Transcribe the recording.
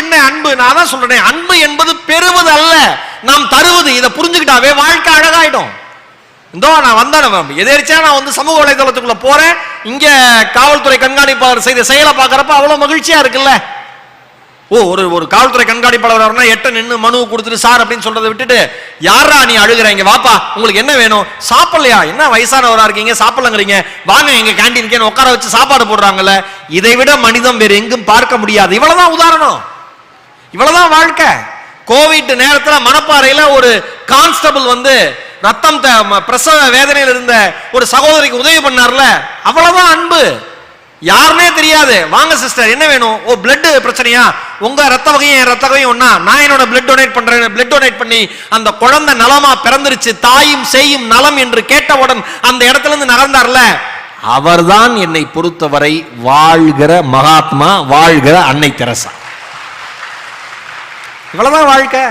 என்ன அன்பு? நான் தான் சொல்றேன் அன்பு என்பது பெறுவது அல்ல நாம் தருவது. இதை புரிஞ்சுக்கிட்டாவே வாழ்க்கை அழகாயிடும். இந்தோ நான் வந்தேன். எதிர்ச்சியா நான் வந்து சமூக வலைதளத்துக்குள்ள போறேன். இங்க காவல்துறை கண்காணிப்பாளர் செய்த செயலை பார்க்கறப்ப அவ்வளவு மகிழ்ச்சியா இருக்குல்ல? ஓ ஒரு ஒரு காவல்துறை கண்காணிப்பாளர் வரனா எட்ட நின்னு மனு கொடுத்துட்டு சார் அப்படின்னு சொல்றதை விட்டுட்டு யாரா நீ அழுகுறீங்க வாப்பா உங்களுக்கு என்ன வேணும்? சாப்பிடலையா? என்ன வயசானவரா இருக்கீங்க? சாப்பிடலங்கிறீங்க. வாங்க எங்க கேண்டீனுக்கு உட்கார வச்சு சாப்பாடு போடுறாங்கல்ல. இதை விட மனிதம் வேறு எங்கும் பார்க்க முடியாது. இவ்வளவுதான் உதாரணம். இவ்வளவுதான் வாழ்க்கை. கோவிட் நேரத்தில் மணப்பாறையில் ஒரு கான்ஸ்டபிள் வந்து ரத்தம் த- ம- பிரசவ வேதனையில் இருந்த ஒரு சகோதரிக்கு உதவி பண்ணார்ல. அவ்வளவுதான் அன்பு. யாருனே தெரியாது. வாங்க சிஸ்டர் என்ன வேணும்? ஓ பிளட் பிரச்சனையா? உங்க ரத்த வகையும் என் ரத்த வகையும் ஒன்னா நான் என்னோட பிளட் டொனேட் பண்றேன். பிளட் டொனேட் பண்ணி அந்த குழந்தை நலமா பிறந்துருச்சு. தாயும் செய்யும் நலம் என்று கேட்டவுடன் அந்த இடத்துல இருந்து நகர்ந்தார்ல. அவர்தான் என்னை பொறுத்தவரை வாழ்கிற மகாத்மா வாழ்கிற அன்னை தெரசா. இவ்வளவுதான் வாழ்க்கை.